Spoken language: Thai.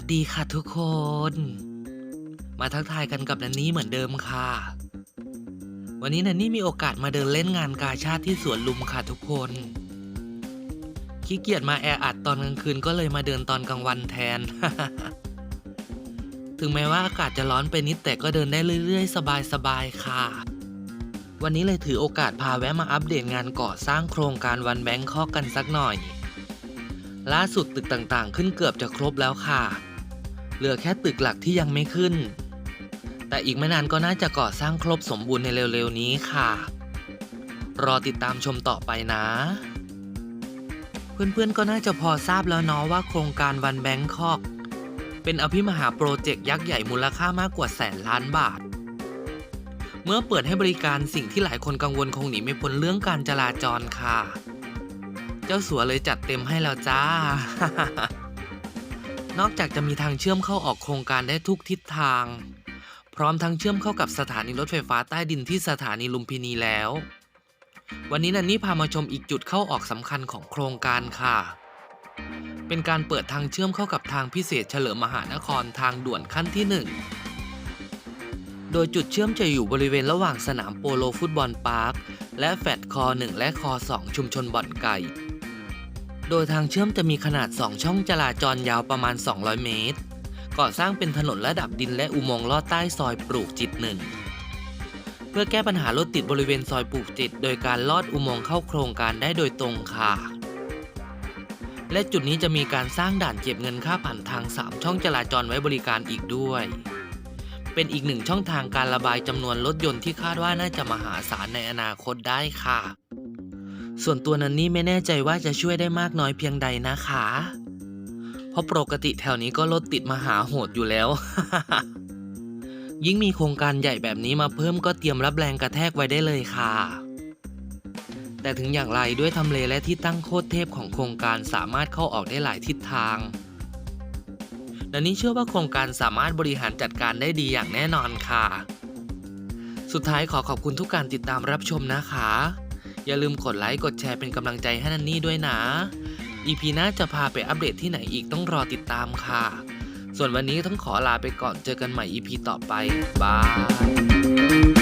สดีค่ะทุกคน มาทักทายกันกับนันนี่เหมือนเดิมค่ะ วันนี้นันนี่มีโอกาสมาเดินเล่นงานกาชาติที่สวนลุมค่ะทุกคน ขี้เกียจมาแออัดตอนกลางคืนก็เลยมาเดินตอนกลางวันแทน ถึงแม้ว่าอากาศจะร้อนไปนิดแต่ก็เดินได้เรื่อยๆ สบายๆค่ะ วันนี้เลยถือโอกาสพาแวะมาอัปเดตงานก่อสร้างโครงการวันแบงคอกกันสักหน่อย ล่าสุดตึกต่างๆ ขึ้นเกือบจะครบแล้วค่ะ เหลือแค่ตึกหลักที่ยังไม่ขึ้น แต่อีกไม่นานก็น่าจะก่อสร้างครบสมบูรณ์ในเร็วๆนี้ค่ะ รอติดตามชมต่อไปนะ เพื่อนๆก็น่าจะพอทราบแล้วเนาะว่าโครงการวันแบงคอกเป็นอภิมหาโปรเจกต์ยักษ์ใหญ่มูลค่ามากกว่าแสนล้านบาท เมื่อเปิดให้บริการสิ่งที่หลายคนกังวลคงหนีไม่พ้นเรื่องการจราจรค่ะ จ้าสัวเลยจัดเต็มให้แล้วจ้า นอกจากจะมีทางเชื่อมเข้าออกโครงการได้ทุกทิศทาง พร้อมทั้งเชื่อมเข้ากับสถานีรถไฟฟ้าใต้ดินที่สถานีลุมพินีแล้ว วันนี้นันนี่พามาชมอีกจุดเข้าออกสำคัญของโครงการค่ะ เป็นการเปิดทางเชื่อมเข้ากับทางพิเศษเฉลิมมหานครทางด่วนขั้นที่หนึ่งโดยจุดเชื่อมจะอยู่บริเวณระหว่างสนามโปโลฟุตบอลพาร์ค และแฟดคอ 1 และคอ 2 ชุมชนบ่อนไก่ โดยทางเชื่อมจะมีขนาด 2 ช่องจราจรยาวประมาณ 200 เมตร ก่อสร้างเป็นถนนระดับดินและอุโมงค์ลอดใต้ซอยปลูกจิตหนึ่ง เพื่อแก้ปัญหารถติดบริเวณซอยปลูกจิต โดยการลอดอุโมงค์เข้าโครงการได้โดยตรงค่ะ และจุดนี้จะมีการสร้างด่านเก็บเงินค่าผ่านทาง 3 ช่องจราจรไว้บริการอีกด้วย เป็นอีกหนึ่งช่องทางการระบายจำนวนรถยนต์ที่คาดว่าน่าจะมหาศาลในอนาคตได้ค่ะ ส่วนตัวนันนี่ไม่แน่ใจว่าจะช่วยได้มากน้อยเพียงใดนะคะ เพราะปกติแถวนี้ก็รถติดมหาโหดอยู่แล้ว ยิ่งมีโครงการใหญ่แบบนี้มาเพิ่มก็เตรียมรับแรงกระแทกไว้ได้เลยค่ะ แต่ถึงอย่างไรด้วยทำเลและที่ตั้งโคตรเทพของโครงการสามารถเข้าออกได้หลายทิศทางนันนี่เชื่อว่าโครงการสามารถบริหารจัดการได้ดีอย่างแน่นอนค่ะ สุดท้ายขอขอบคุณทุกการติดตามรับชมนะคะ อย่าลืมกดไลค์กดแชร์เป็นกำลังใจให้นันนี่ด้วยนะ EP หน้าจะพาไปอัปเดตที่ไหนอีกต้องรอติดตามค่ะ ส่วนวันนี้ต้องขอลาไปก่อนเจอกันใหม่ EP ต่อไปบาย